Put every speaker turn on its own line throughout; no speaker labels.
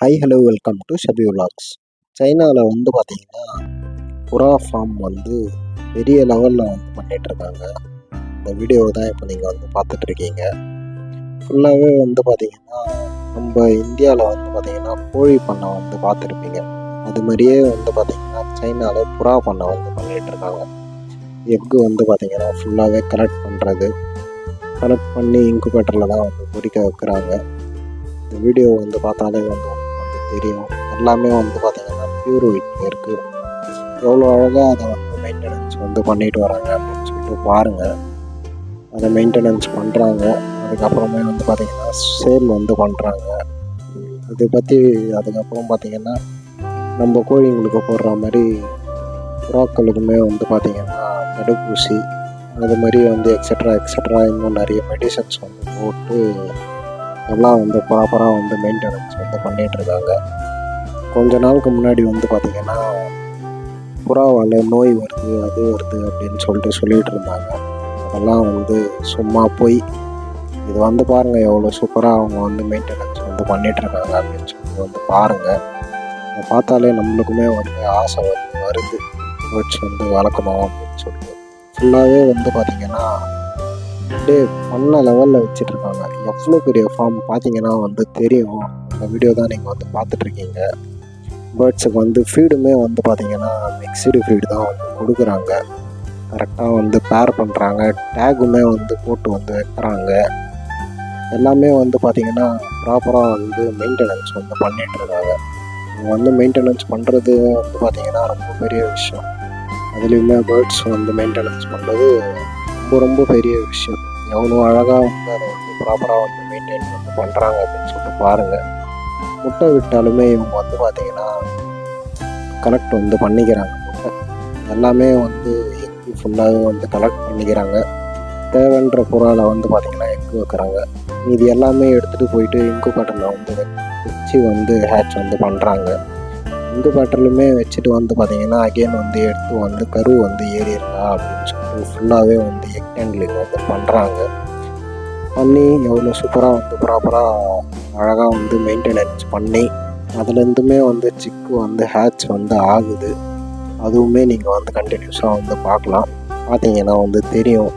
Hi hello welcome to Shabi vlogs சைனாவில் வந்து பார்த்தீங்கன்னா புறா ஃபார்ம் வந்து பெரிய லெவலில் வந்து பண்ணிகிட்ருக்காங்க இந்த வீடியோவை தான் இப்போ நீங்கள் வந்து பார்த்துட்ருக்கீங்க ஃபுல்லாகவே வந்து பார்த்தீங்கன்னா நம்ம இந்தியாவில் வந்து பார்த்திங்கன்னா கோழி பண்ணை வந்து பார்த்துருப்பீங்க. அது மாதிரியே வந்து பார்த்தீங்கன்னா சைனாவில் புறா பண்ணை வந்து பண்ணிட்டு இருக்காங்க. எக்கு வந்து பார்த்திங்கன்னா ஃபுல்லாகவே கலெக்ட் பண்ணுறது கலெக்ட் பண்ணி இன்குபேட்டரில் தான் வந்து பொறிக்க வைக்கிறாங்க. இந்த வீடியோ வந்து பார்த்தாலே வந்து தெரியும். எல்லாமே வந்து பார்த்திங்கன்னா பியூர் ஒயிட் இருக்குது எவ்வளோ அழகாக அதை வந்து மெயின்டெனன்ஸ் வந்து பண்ணிட்டு வராங்க அப்படின்னு சொல்லிட்டு பாருங்கள் அதை மெயின்டெனன்ஸ் பண்ணுறாங்க அதுக்கப்புறமே வந்து பார்த்திங்கன்னா சேல் வந்து பண்ணுறாங்க இதை பற்றி அதுக்கப்புறம் பார்த்தீங்கன்னா நம்ம கோழிங்களுக்கு போடுற மாதிரி புறாக்களுக்குமே வந்து பார்த்திங்கன்னா தடுப்பூசி அது மாதிரி வந்து எக்ஸட்ரா எக்ஸட்ரா இன்னும் நிறைய மெடிசன்ஸ் வந்து போட்டு எல்லாம் வந்து ப்ராப்பராக வந்து மெயின்டெனன்ஸ் வந்து பண்ணிகிட்ருக்காங்க இருக்காங்க. கொஞ்ச நாளுக்கு முன்னாடி வந்து பார்த்திங்கன்னா புறாவால் நோய் வருது அது வருது அப்படின்னு சொல்லிட்டு சொல்லிகிட்டு இருந்தாங்க. அதெல்லாம் வந்து சும்மா போய் இது வந்து பாருங்கள் எவ்வளோ சூப்பராக அவங்க வந்து மெயின்டெனன்ஸ் வந்து பண்ணிகிட்ருக்காங்க இருக்காங்க அப்படின்னு சொல்லி வந்து பாருங்கள் அதை பார்த்தாலே நம்மளுக்குமே வந்து ஆசை வந்து வருது. பேர்ட்ஸ் வந்து வளர்க்கணும் அப்படின்னு சொல்லிட்டு. ஃபுல்லாகவே வந்து பார்த்திங்கன்னா அப்படியே பண்ண லெவலில் வச்சுட்டு இருக்காங்க எவ்வளோ பெரிய ஃபார்ம் பார்த்தீங்கன்னா வந்து தெரியும். அந்த வீடியோ தான் நீங்கள் வந்து பார்த்துட்ருக்கீங்க. பேர்ட்ஸுக்கு வந்து ஃபீடுமே வந்து பார்த்தீங்கன்னா மிக்சடு ஃபீடு தான் வந்து கொடுக்குறாங்க. கரெக்டாக வந்து பேர் பண்ணுறாங்க டேகுமே வந்து போட்டு வந்து வைக்கிறாங்க. எல்லாமே வந்து பார்த்திங்கன்னா ப்ராப்பராக வந்து மெயின்டெனன்ஸ் வந்து பண்ணிகிட்ருக்காங்க இவங்க வந்து மெயின்டெனன்ஸ் பண்ணுறது வந்து பார்த்திங்கன்னா ரொம்ப பெரிய விஷயம். அதுலேயுமே பேர்ட்ஸ் வந்து மெயின்டெனன்ஸ் பண்ணுறது ரொம்ப ரொம்ப பெரிய விஷயம். எவ்வளோ அழகாக வந்து அதை வந்து ப்ராப்பராக வந்து மெயின்டைன் வந்து பண்ணுறாங்க அப்படின்னு சொல்லிட்டு பாருங்கள் முட்டை விட்டாலுமே இவங்க வந்து பார்த்திங்கன்னா கலெக்ட் வந்து பண்ணிக்கிறாங்க முட்டை. எல்லாமே வந்து எக்கு ஃபுல்லாகவே வந்து கலெக்ட் பண்ணிக்கிறாங்க. தேவைன்ற புறாவில் வந்து பார்த்திங்கன்னா எக்கு வைக்கிறாங்க. இது எல்லாமே எடுத்துகிட்டு போயிட்டு இங்கு இன்குபேட்டரில் வந்து வச்சு வந்து ஹேட்ச் வந்து பண்ணுறாங்க இன்குபேட்டர்லையுமே வச்சுட்டு வந்து பார்த்திங்கன்னா அகெயின் வந்து எடுத்து வந்து கரு வந்து ஏறி அப்படின்னு சொல்லிட்டு ஃபுல்லாகவே வந்து எக் வந்து பண்ணுறாங்க பண்ணி எவ்வளோ சூப்பராக வந்து ப்ராப்பராக அழகாக வந்து மெயின்டெனன்ஸ் பண்ணி அதுலேருந்துமே வந்து சிக்கு வந்து ஹேட்ச் வந்து ஆகுது. அதுவுமே நீங்கள் வந்து கண்டினியூஸாக வந்து பார்க்கலாம். பார்த்தீங்கன்னா வந்து தெரியும்.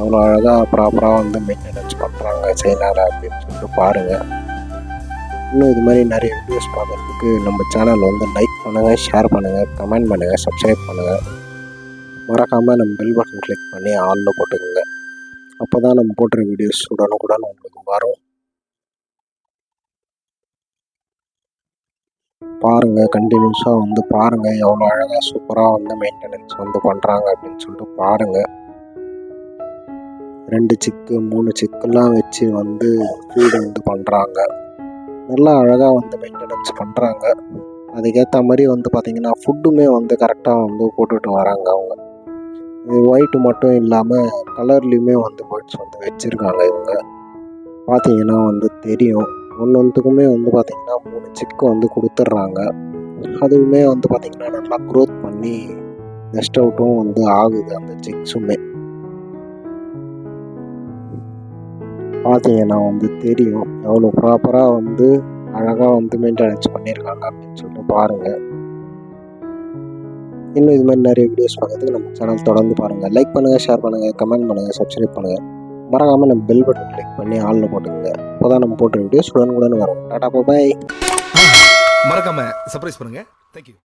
எவ்வளோ அழகாக ப்ராப்பராக வந்து மெயின்டெனன்ஸ் பண்ணுறாங்க சைனாவில் அப்படின்னு சொல்லிட்டு பாருங்கள் இன்னும் இது மாதிரி நிறைய வீடியோஸ் பார்க்குறதுக்கு நம்ம சேனல் வந்து லைக் பண்ணுங்கள் ஷேர் பண்ணுங்கள் கமெண்ட் பண்ணுங்கள் சப்ஸ்கிரைப் பண்ணுங்கள் மறக்காமல் நம்ம பெல் பட்டன் கிளிக் பண்ணி ஆலில் போட்டுக்கோங்க. அப்போ தான் நம்ம போடுற வீடியோஸ் உடனுக்குடன் உங்களுக்கு வரும். பாருங்கள் கண்டினியூஸாக வந்து பாருங்கள் எவ்வளோ அழகாக சூப்பராக வந்து மெயின்டெனன்ஸ் வந்து பண்ணுறாங்க அப்படின்னு சொல்லிட்டு பாருங்கள் ரெண்டு சிக்கு மூணு சிக்கெல்லாம் வச்சு வந்து ஃபீடு வந்து பண்ணுறாங்க நல்லா அழகாக வந்து மெயின்டெனன்ஸ் பண்ணுறாங்க அதுக்கேற்ற மாதிரி வந்து பார்த்திங்கன்னா ஃபுட்டுமே வந்து கரெக்டாக வந்து போட்டுட்டு வராங்க அவங்க. இது ஒயிட்டு மட்டும் இல்லாமல் கலர்லேயுமே வந்து பேர்ட்ஸ் வந்து வச்சுருக்காங்க இவங்க. பார்த்தீங்கன்னா வந்து தெரியும். ஒன்றுத்துக்குமே வந்து பார்த்திங்கன்னா மூணு சிக்கு வந்து கொடுத்துட்றாங்க. அதுவுமே வந்து பார்த்திங்கன்னா நல்லா க்ரோத் பண்ணி நெஸ்ட் அவுட்டும் வந்து ஆகுது அந்த சிக்ஸுமே பார்த்தீங்கன்னா வந்து தெரியும். எவ்வளோ ப்ராப்பராக வந்து அழகாக வந்து மெயின்டெனன்ஸ் பண்ணியிருக்காங்க அப்படின்னு சொல்லிட்டு பாருங்கள் இன்னும் இது மாதிரி நிறைய வீடியோஸ் பார்க்கறதுக்கு நம்ம சேனல் தொடர்ந்து பாருங்கள் லைக் பண்ணுங்கள் ஷேர் பண்ணுங்கள் கமெண்ட் பண்ணுங்கள் சப்ஸ்கிரைப் பண்ணுங்கள் மறக்காமல் நம்ம பெல் பட்டன் கிளிக் பண்ணி ஆளில் போட்டுக்கோங்க. அப்போ தான் நம்ம போட்ட வீடியோஸ் உடனுக்குடன் வரும். டாடா பாய்
மறக்காம சர்ப்ரைஸ் பண்ணுங்கள் தேங்க்யூ